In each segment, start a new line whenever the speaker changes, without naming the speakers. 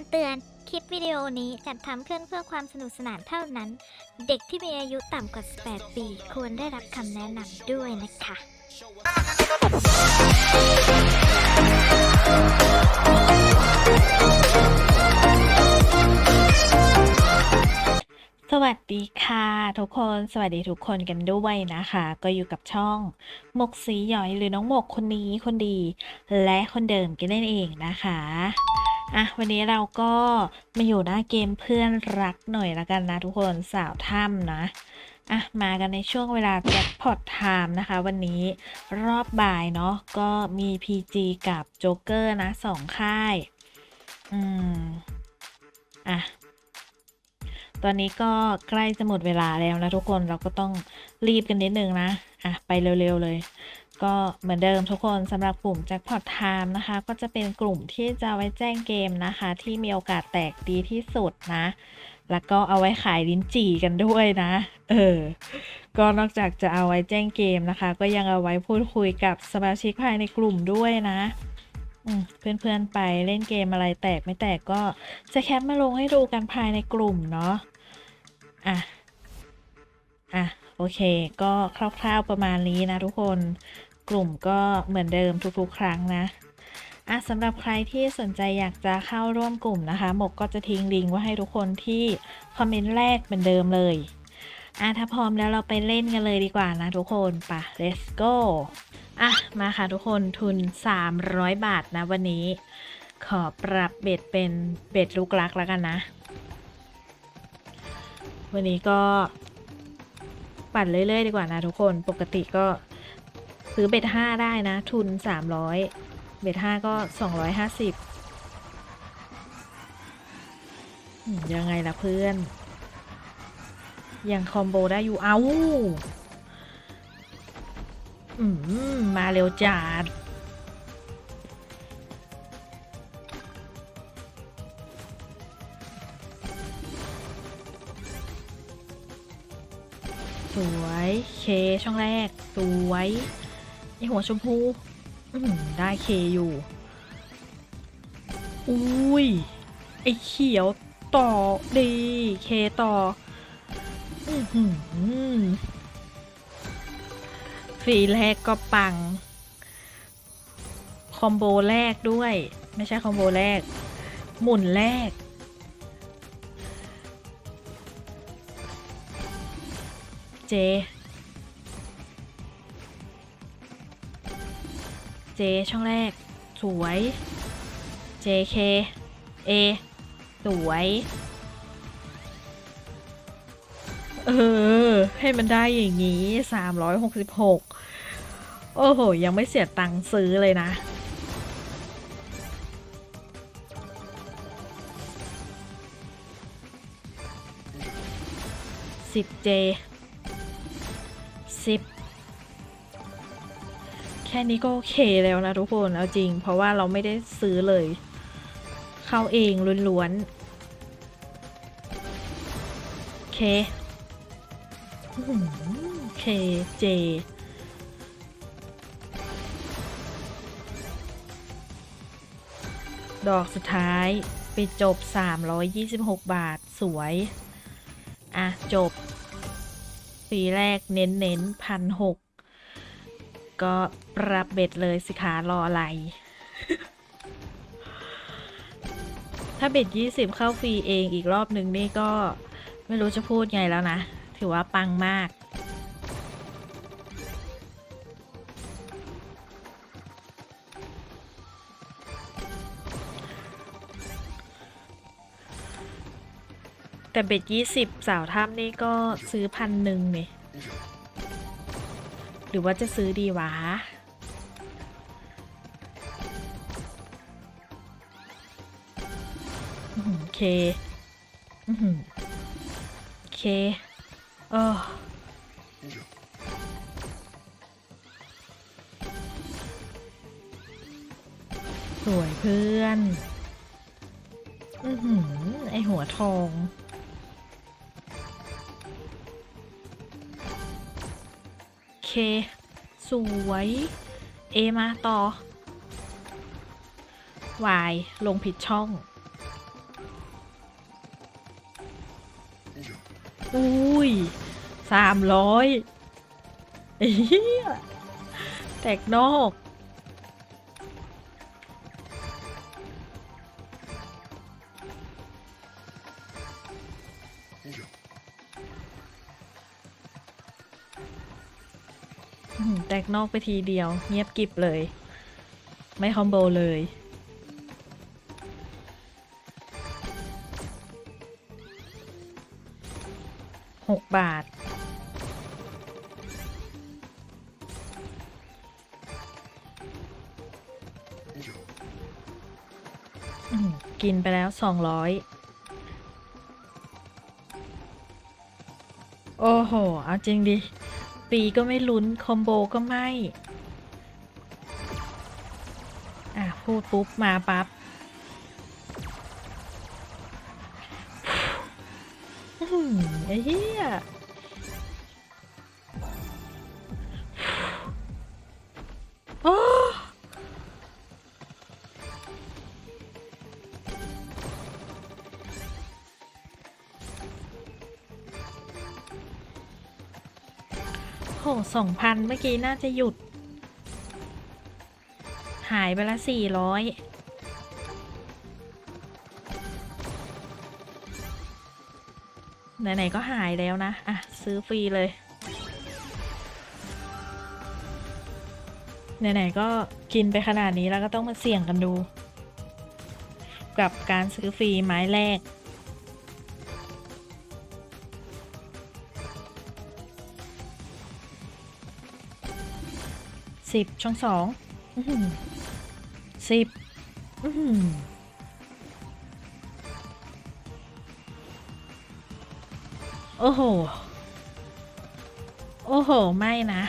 ำเตือน คลิปวิดีโอนี้จัดทำขึ้นเพื่อความสนุกสนานเท่านั้น เด็กที่มีอายุต่ำกว่า 18 ปี ควรได้รับคำแนะนำด้วยนะคะ
สวัสดีค่ะทุกคนสวัสดีทุกคนกันด้วยนะคะ ก็อยู่กับช่องหมกสีหยอยหรือน้องหมกคนนี้คนดี และคนเดิมกันนั่นเองนะคะ อะวันนี้เราก็มาอยู่หน้าเกมเพื่อนรักหน่อยละกันนะทุกคนสาวถ้ำนะอะมากันในช่วงเวลาแจ็คพอตไทม์นะคะ วันนี้รอบบ่ายเนาะก็มี PG กับโจ๊กเกอร์นะสองค่าย อืม อะ ตอนนี้ก็ใกล้จะหมดเวลาแล้วนะทุกคนเราก็ต้องรีบกันนิดนึงนะ อะ ไปเร็ว ๆ เลย ก็เหมือนเดิมทุกคนสำหรับกลุ่ม Jackpot Time นะคะ ก็จะเป็นกลุ่มที่จะไว้แจ้งเกมนะคะ ที่มีโอกาสแตกดีที่สุดนะ แล้วก็เอาไว้ขายลิ้นจี่กันด้วยนะ เออ ก็นอกจากจะเอาไว้แจ้งเกมนะคะ ก็ยังเอาไว้พูดคุยกับสมาชิกภายในกลุ่มด้วยนะเพื่อนๆไปเล่นเกมอะไรแตกไม่แตกก็จะแคปมาลงให้ดูกันภายในกลุ่มเนาะอะอะโอเค ก็คร่าวๆประมาณนี้นะทุกคน กลุ่มก็เหมือนเดิมทุกๆ ครั้งนะอะสำหรับใครที่สนใจอยากจะเข้าร่วมกลุ่มนะคะ หมกก็จะทิ้งลิงก์ไว้ให้ทุกคนที่คอมเมนต์แรกเหมือนเดิมเลยอะถ้าพร้อมแล้วเราไปเล่นกันเลยดีกว่านะทุกคนปะ let's go อะมาค่ะทุกคนทุน 300 บาทนะวันนี้ ขอปรับเบ็ดเป็นเบ็ดลูกรักแล้วกันนะ วันนี้ก็ปั่นเรื่อยๆดีกว่านะทุกคนปกติก็ ซื้อเบ็ดห้าได้นะ ทุนสามร้อยเบ็ดห้าก็สองร้อยห้าสิบยังไงล่ะเพื่อน ยังคอมโบได้อยู่เอาอืม มาเร็วจัดสวย เคช่องแรก สวย ไอหัวชมพูอื้อหือได้เคอยู่ อุ้ย ไอเขียวต่อดีเคต่ออื้อหือฟรีแรกก็ปัง คอมโบแรกด้วย ไม่ใช่คอมโบแรก หมุนแรก เจ เจช่องแรก สวย JK A สวย เออ ให้มันได้อย่างนี้ 366 โอ้โห ยังไม่เสียตังค์ซื้อเลยนะสิบเจสิบ ค่นี้ก็โอเคแล้วนะทุกคนเอาจริง เพราะว่าเราไม่ได้ซื้อเลย เข้าเองล้วนๆเคโอเคเจดอกสุดท้ายปิดจบ 326 บาทสวย อะ จบ ปีแรกเน้นเน้นพันหกก็ รับเบ็ดเลยสิคะรออะไร ถ้าเบ็ดยี่สิบเข้าฟรีเองอีกรอบนึงนี่ก็ไม่รู้จะพูดไงแล้วนะ ถือว่าปังมาก แต่เบ็ดยี่สิบสาวถ้ำนี่ก็ซื้อพันหนึ่งเนี่ยหรือว่าจะซื้อดีวะ อื้อเคอือหือเคเออสวยเพื่อน อือหือ ไอหัวทอง เค สวย เอมาต่อ วาย ลงผิดช่อง อุ้ยสามร้อยเฮียแตกนอกแตกนอกไปทีเดียว เงียบกิบเลย ไม่คอมโบเลย บาท กินไปแล้วสองร้อยโอ้โห เอาจริงดิปีก็ไม่ลุ้น คอมโบก็ไม่ อะ พูดปุ๊บ มาปั๊บ สองพันเมื่อกี้น่าจะหยุด หายไปละสี่ร้อยไหนๆก็หายแล้วนะ อะ ซื้อฟรีเลย ไหนๆก็กินไปขนาดนี้แล้วก็ต้องมาเสี่ยงกันดู กับการซื้อฟรีไม้แรก สิบช่องสองอื้อหือสิบอื้อหือโอ้โห โอ้โห ไม่นะ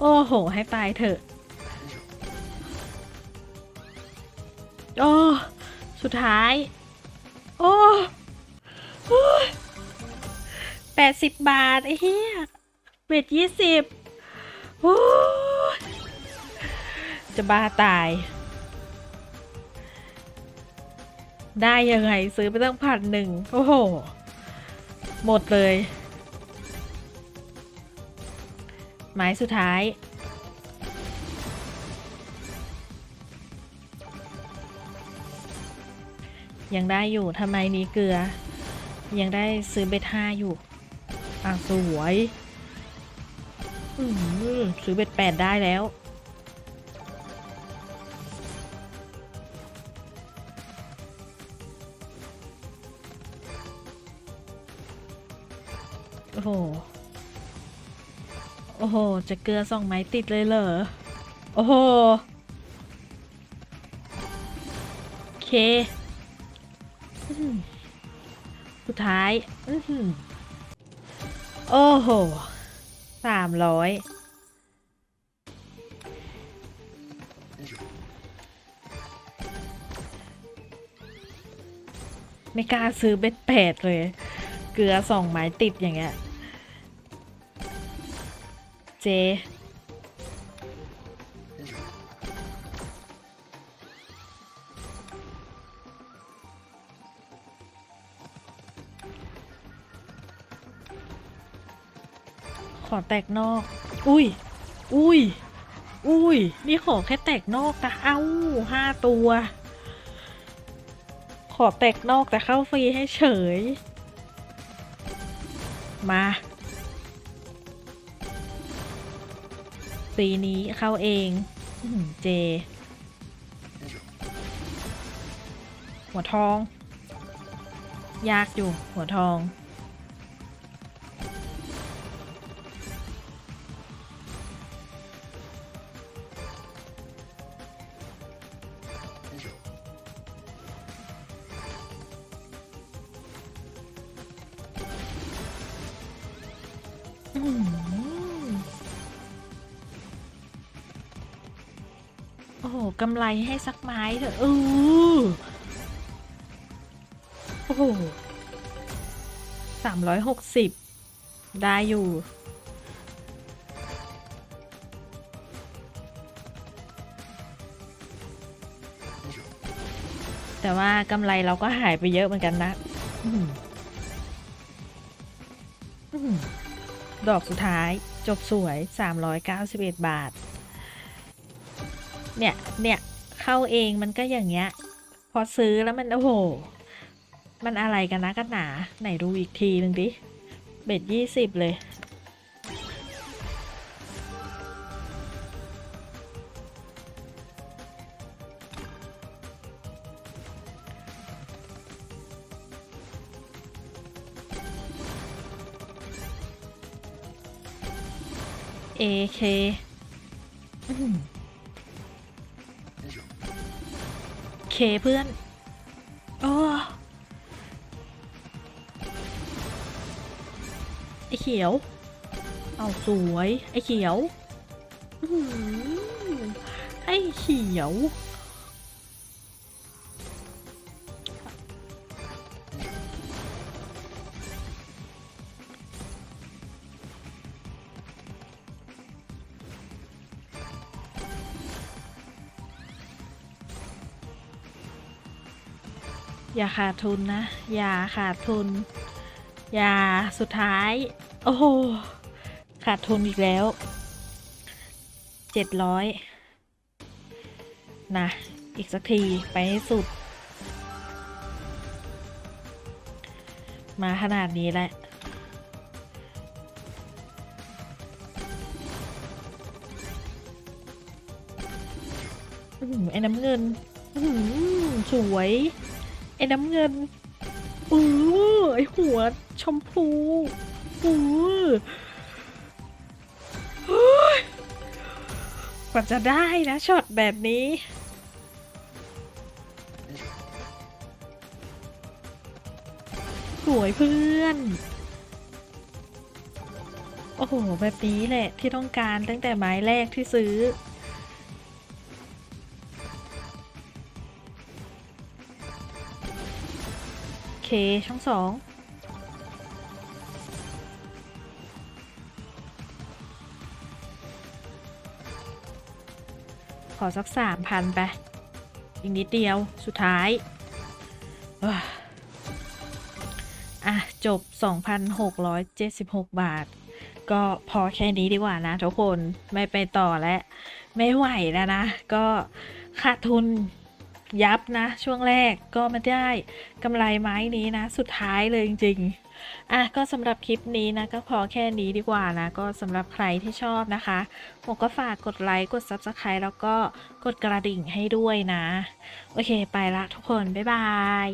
โอ้โห ให้ตายเถอะ โอ้ สุดท้าย โอ้แปดสิบบาท ไอ้เหี้ย เบ็ดยี่สิบจะบ้าตาย ได้ยังไงซื้อไปตั้งพันหนึ่งโอ้โห หมดเลยไม้สุดท้าย ยังได้อยู่ทำไมนี้เกลือ ยังได้ซื้อเบทห้าอยู่อะสวย ซื้อเบ็ดแปดได้แล้วโอ้โห โอ้โห จะเกลือสองไม้ติดเลยเหรอ โอ้โหโอเคสุดท้าย โอ้โห สามร้อยไม่กล้าซื้อเบ็ดแปดเลย เกลือสองไม้ติดอย่างเงี้ย เจ อแตกนอก อุ้ย อุ้ย อุ้ย นี่ขอแค่แตกนอกแต่เอ้าห้าตัว ขอแตกนอกแต่เข้าฟรีให้เฉย มาฟรีนี้เข้าเองเจ หัวทอง ยากอยู่หัวทอง โอ้โหกำไรให้สักไม้เถอะเออโอ้โหสามร้อยหกสิบได้อยู่แตแต่ว่ากำไรเราก็หายไปเยอะเหมือนกันนะ ดอกสุดท้ายจบสวย 391 บาท เนี่ย เนี่ย เข้าเองมันก็อย่างเงี้ย พอซื้อแล้วมันโอ้โห มันอะไรกันนะกันหนา ไหนดูอีกทีหนึ่งดิ เบ็ดยี่สิบเลย AK อื้อหือเคเพื่อนโอ้ไอเขียว เอาสวย ไอเขียว ไอเขียว อย่าขาดทุนนะ อย่าขาดทุน อย่าสุดท้าย โอ้โห ขาดทุนอีกแล้ว เจ็ดร้อยนะ อีกสักทีไปให้สุด มาขนาดนี้แหละอื้อหือไอ้น้ำเงินอื้อหือสวย ไอ้น้ำเงินอือไอ้หัวชมพูอือเฮ้ยกว่าจะได้นะช็อตแบบนี้สวยเพื่อน โอ้โห แบบนี้แหละที่ต้องการตั้งแต่ไม้แรกที่ซื้อ เค ช่องสองขอสักสามพันไป อีกนิดเดียวสุดท้ายอ้ออะ จบ 2,676 บาท ก็พอแค่นี้ดีกว่านะทุกคนไม่ไปต่อแล้ว ไม่ไหวแล้วนะ ก็ขาดทุน ยับนะ ช่วงแรกก็ไม่ได้กำไรไม้นี้นะ สุดท้ายเลยจริงๆอะก็สำหรับคลิปนี้นะ ก็พอแค่นี้ดีกว่านะ ก็สำหรับใครที่ชอบนะคะผมก็ฝากกดไลค์กด Subscribe แล้วก็กดกระดิ่งให้ด้วยนะ โอเคไปละทุกคน บ๊ายบาย